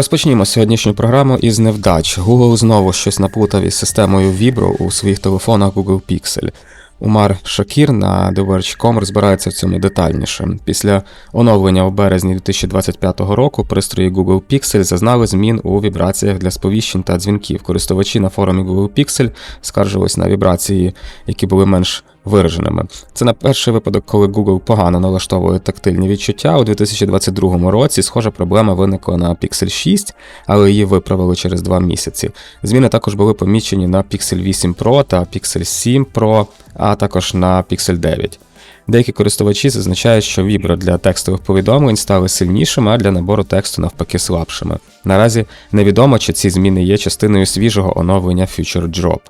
Розпочнімо сьогоднішню програму із невдач. Google знову щось наплутав із системою Vibro у своїх телефонах Google Pixel. Умар Шакір на TheVerge.com розбирається в цьому детальніше. Після оновлення у березні 2025 року пристрої Google Pixel зазнали змін у вібраціях для сповіщень та дзвінків. Користувачі на форумі Google Pixel скаржились на вібрації, які були менш вираженими. Це на перший випадок, коли Google погано налаштовує тактильні відчуття. У 2022 році схожа проблема виникла на Pixel 6, але її виправили через два місяці. Зміни також були помічені на Pixel 8 Pro та Pixel 7 Pro, а також на Pixel 9. Деякі користувачі зазначають, що вібро для текстових повідомлень стали сильнішими, а для набору тексту навпаки слабшими. Наразі невідомо, чи ці зміни є частиною свіжого оновлення Future Drop.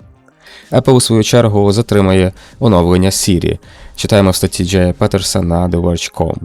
Apple, у свою чергу, затримає оновлення Siri. Читаємо в статті Джея Петерса на TheVerge.com.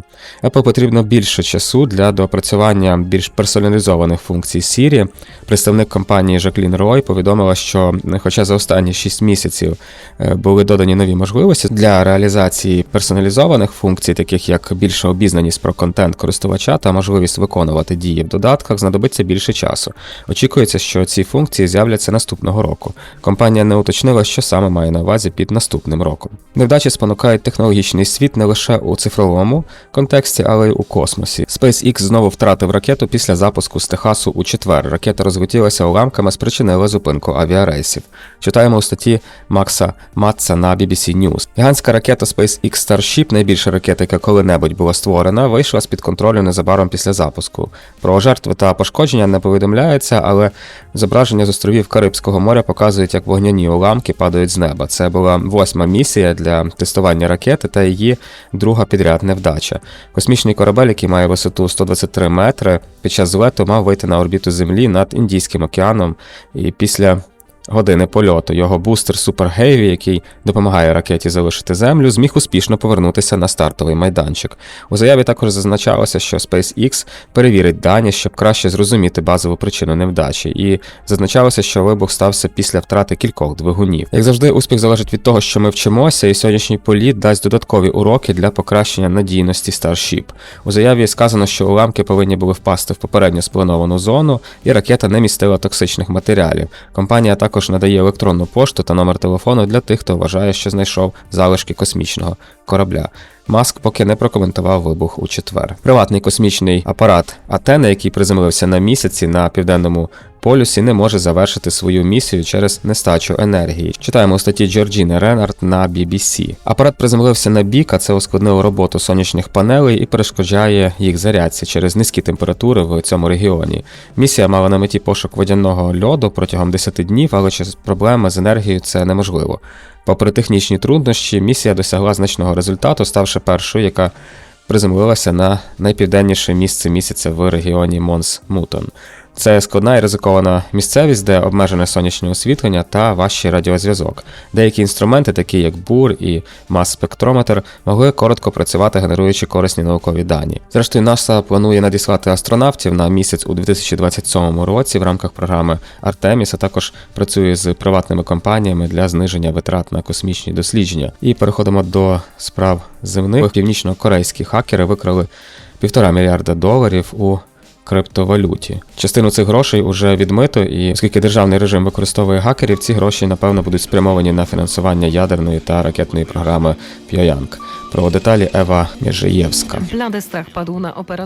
Apple потрібно більше часу для доопрацювання більш персоналізованих функцій Siri. Представник компанії Жаклін Рой повідомила, що хоча за останні 6 місяців е, були додані нові можливості для реалізації персоналізованих функцій, таких як більша обізнаність про контент користувача та можливість виконувати дії в додатках, знадобиться більше часу. Очікується, що ці функції з'являться наступного року. Компанія не уточнила, що саме має на увазі під наступним роком. Невдачі спонукають технологічний світ не лише у цифровому контексті, але й у космосі. SpaceX знову втратив ракету після запуску з Техасу у четвер. Ракета розлетілася уламками, спричинила зупинку авіарейсів. Читаємо у статті Макса Матца на BBC News. Гігантська ракета SpaceX Starship, найбільша ракета, яка коли-небудь була створена, вийшла з під контролю незабаром після запуску. Про жертви та пошкодження не повідомляється, але зображення з островів Карибського моря показують, як вогняні уламки падають з неба. Це була восьма місія для тестування ракети та її друга підряд невдача. Космічний корабель, який має висоту 123 метри, під час злету мав вийти на орбіту Землі над Індійським океаном. І після години польоту його бустер Super Heavy, який допомагає ракеті залишити землю, зміг успішно повернутися на стартовий майданчик. У заяві також зазначалося, що SpaceX перевірить дані, щоб краще зрозуміти базову причину невдачі, і зазначалося, що вибух стався після втрати кількох двигунів. Як завжди, успіх залежить від того, що ми вчимося, і сьогоднішній політ дасть додаткові уроки для покращення надійності Starship. У заяві сказано, що уламки повинні були впасти в попередньо сплановану зону, і ракета не містила токсичних матеріалів. Компанія також надає електронну пошту та номер телефону для тих, хто вважає, що знайшов залишки космічного корабля. Маск поки не прокоментував вибух у четвер. Приватний космічний апарат Атена, який приземлився на місяці на південному полюсі, не може завершити свою місію через нестачу енергії. Читаємо у статті Джорджіни Ренард на BBC. Апарат приземлився на бік, а це ускладнило роботу сонячних панелей і перешкоджає їх зарядці через низькі температури в цьому регіоні. Місія мала на меті пошук водяного льоду протягом 10 днів, але через проблеми з енергією це неможливо. Попри технічні труднощі, місія досягла значного результату, ставши першою, яка приземлилася на найпівденніше місце місяця в регіоні Монс Мутон. Це складна і ризикована місцевість, де обмежене сонячне освітлення та важчий радіозв'язок. Деякі інструменти, такі як бур і мас-спектрометр, могли коротко працювати, генеруючи корисні наукові дані. Зрештою, НАСА планує надіслати астронавтів на місяць у 2027 році в рамках програми Артеміс, а також працює з приватними компаніями для зниження витрат на космічні дослідження. І переходимо до справ земних. Північно-корейські хакери викрали півтора мільярда доларів у криптовалюті. Частину цих грошей уже відмито, і оскільки державний режим використовує хакерів, ці гроші напевно будуть спрямовані на фінансування ядерної та ракетної програми Пьоянг. Про деталі Ева Міжиєвська.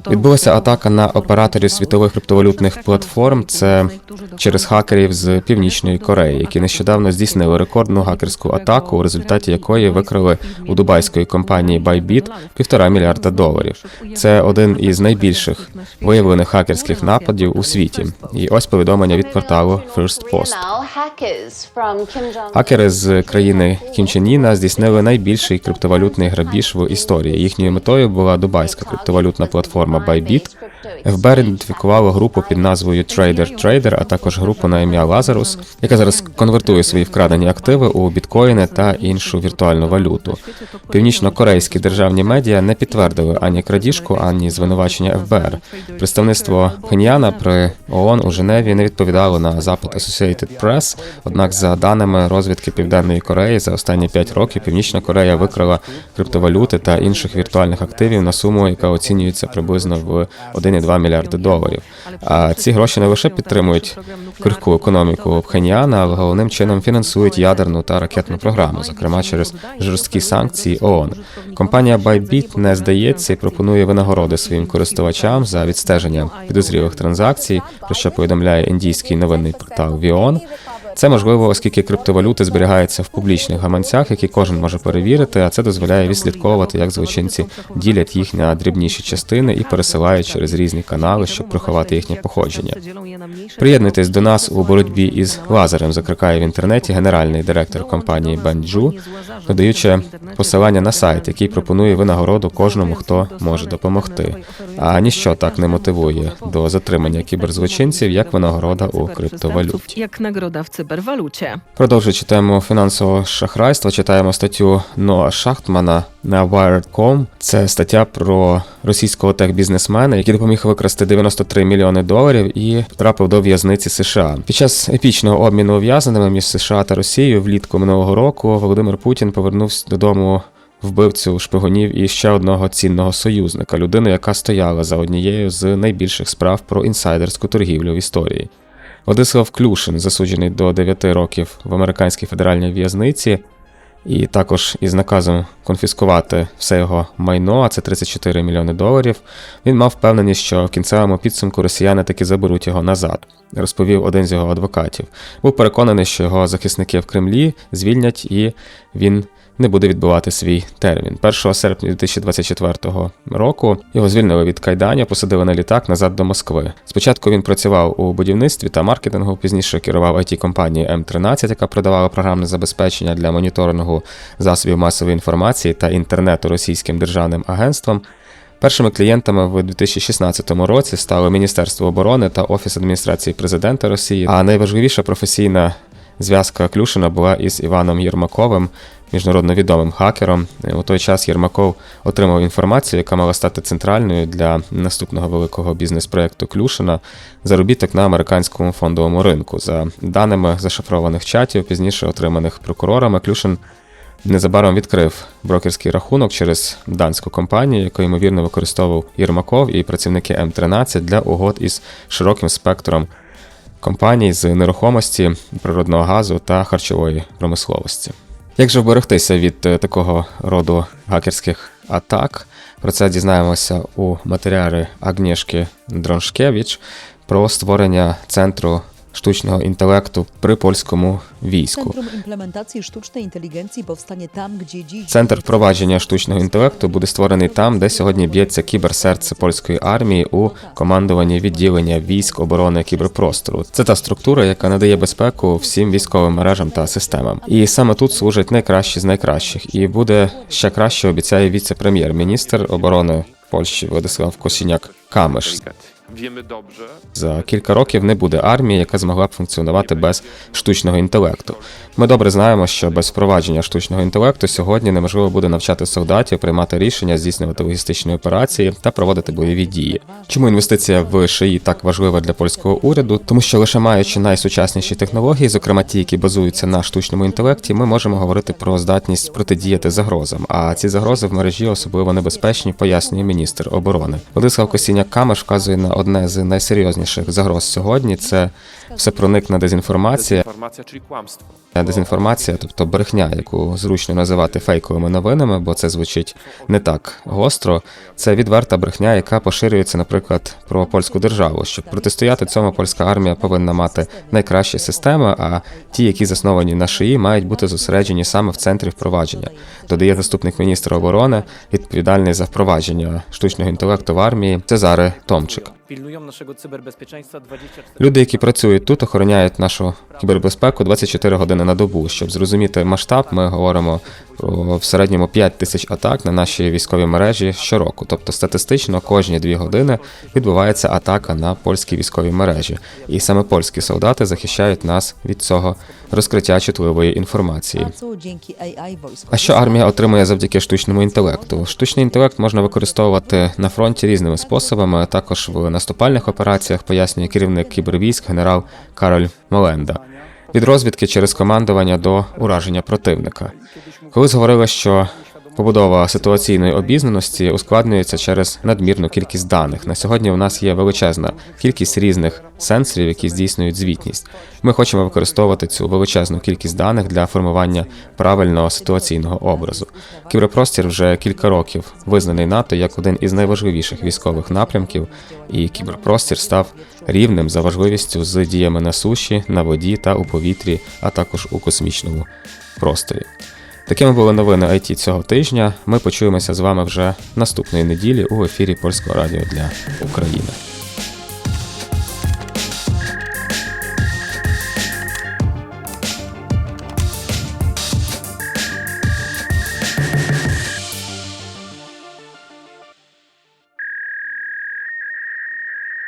Відбулася атака на операторів світових криптовалютних платформ. Це через хакерів з Північної Кореї, які нещодавно здійснили рекордну хакерську атаку, у результаті якої викрили у дубайської компанії Bybit півтора мільярда доларів. Це один із найбільших виявлених хакерських нападів у світі. І ось повідомлення від порталу First Post. Хакери з країни Кім Чен Іна здійснили найбільший криптовалютний грабіж в історії. Їхньою метою була дубайська криптовалютна платформа Bybit. ФБР ідентифікувало групу під назвою Trader Trader, а також групу на ім'я Lazarus, яка зараз конвертує свої вкрадені активи у біткоїни та іншу віртуальну валюту. Північно-корейські державні медіа не підтвердили ані крадіжку, ані звинувачення ФБР. Представництво Посольство Пхеньяна при ООН у Женеві не відповідало на запит Associated Press, Однак, за даними розвідки Південної Кореї, за останні 5 років Північна Корея викрала криптовалюти та інших віртуальних активів на суму, яка оцінюється приблизно в 1,2 мільярди доларів. А ці гроші не лише підтримують крихку економіку Пхеньяна, але головним чином фінансують ядерну та ракетну програму, зокрема через жорсткі санкції ООН. Компанія Bybit не здається і пропонує винагороди своїм користувачам за відстеження підозрілих транзакцій, про що повідомляє індійський новинний портал Віон. Це можливо, оскільки криптовалюти зберігаються в публічних гаманцях, які кожен може перевірити, а це дозволяє відслідковувати, як злочинці ділять їх на дрібніші частини і пересилають через різні канали, щоб приховати їхнє походження. Приєднуйтесь до нас у боротьбі із лазером, закликає в інтернеті генеральний директор компанії Бенджу, додаючи посилання на сайт, який пропонує винагороду кожному, хто може допомогти. А ніщо так не мотивує до затримання кіберзлочинців, як винагорода у криптовалюті. Jak nagroda w cyberwalucie. Продовжуючи тему фінансового шахрайства, читаємо статтю Ноа Шахтмана на Wired.com. Це стаття про російського техбізнесмена, який допоміг викрасти 93 мільйони доларів і потрапив до в'язниці США. Під час епічного обміну ув'язненими між США та Росією влітку минулого року Володимир Путін повернувся додому. Вбивцю шпигунів і ще одного цінного союзника, людину, яка стояла за однією з найбільших справ про інсайдерську торгівлю в історії. Владислав Клюшин, засуджений до 9 років в американській федеральній в'язниці, і також із наказом конфіскувати все його майно, а це 34 мільйони доларів. Він мав впевненість, що в кінцевому підсумку росіяни таки заберуть його назад, розповів один з його адвокатів. Був переконаний, що його захисники в Кремлі звільнять і він не буде відбувати свій термін. 1 серпня 2024 року його звільнили від кайдання, посадили на літак назад до Москви. Спочатку він працював у будівництві та маркетингу, пізніше керував it компанією М13, яка продавала програмне забезпечення для моніторингу засобів масової інформації та інтернету російським державним агентством. Першими клієнтами в 2016 році стали Міністерство оборони та Офіс адміністрації президента Росії. А найважливіша професійна зв'язка Клюшина була із Іваном Єрмаковим, міжнародно відомим хакером. У той час Єрмаков отримав інформацію, яка мала стати центральною для наступного великого бізнес-проекту Клюшина заробіток на американському фондовому ринку. За даними зашифрованих чатів, пізніше отриманих прокурорами, Клюшин незабаром відкрив брокерський рахунок через данську компанію, яку ймовірно використовував Єрмаков і працівники М13 для угод із широким спектром компаній з нерухомості, природного газу та харчової промисловості. Як же вберегтися від е, такого роду гакерських атак? Про це дізнаємося у матеріалі Агнєшки Дроншкевич про створення центру штучного інтелекту при польському війську. Centrum Implementacji Sztucznej Inteligencji powstanie tam. Центр впровадження штучного інтелекту буде створений там, де сьогодні б'ється кіберсерце польської армії у командуванні відділення військ оборони кіберпростору. Це та структура, яка надає безпеку всім військовим мережам та системам. І саме тут служать найкращі з найкращих. І буде ще краще, обіцяє віце-прем'єр-міністр оборони Польщі Владислав Косіняк Камиш. За кілька років не буде армії, яка змогла б функціонувати без штучного інтелекту. Ми добре знаємо, що без впровадження штучного інтелекту сьогодні неможливо буде навчати солдатів приймати рішення, здійснювати логістичні операції та проводити бойові дії. Чому інвестиція в ШИ так важлива для польського уряду? Тому що лише маючи найсучасніші технології, зокрема ті, які базуються на штучному інтелекті, ми можемо говорити про здатність протидіяти загрозам. А ці загрози в мережі особливо небезпечні, пояснює міністр оборони. Владислав Косіняк Камеш вказує на одне з найсерйозніших загроз сьогодні. Це дезінформація. dezinformacja, czyli kłamstwo. Дезінформація, тобто брехня, яку зручно називати фейковими новинами, бо це звучить не так гостро. Це відверта брехня, яка поширюється, наприклад, про польську державу. Щоб протистояти цьому, польська армія повинна мати найкращі системи, а ті, які засновані на шиї, мають бути зосереджені саме в центрі впровадження. Додає заступник міністра оборони, відповідальний за впровадження штучного інтелекту в армії Цезаре Томчик. Pilnują naszego cyberbezpieczeństwa 24 Люди, які працюють тут, охороняють нашу кібербезпеку 24 години на добу. Щоб зрозуміти масштаб, ми говоримо в середньому 5 тисяч атак на наші військові мережі щороку. Тобто статистично кожні дві години відбувається атака на польські військові мережі, і саме польські солдати захищають нас від цього розкриття чутливої інформації. А що армія отримує завдяки штучному інтелекту? Штучний інтелект можна використовувати на фронті різними способами. Також в наступальних операціях пояснює керівник кібервійськ генерал Кароль Моленда. Від розвідки через командування до ураження противника. Колись говорили, що побудова ситуаційної обізнаності ускладнюється через надмірну кількість даних. На сьогодні у нас є величезна кількість різних сенсорів, які здійснюють звітність. Ми хочемо використовувати цю величезну кількість даних для формування правильного ситуаційного образу. Кіберпростір вже кілька років визнаний НАТО як один із найважливіших військових напрямків, і кіберпростір став рівним за важливістю з діями на суші, на воді та у повітрі, а також у космічному просторі. Такими були новини IT цього тижня. Ми почуємося з вами вже наступної неділі у ефірі Польського радіо для України.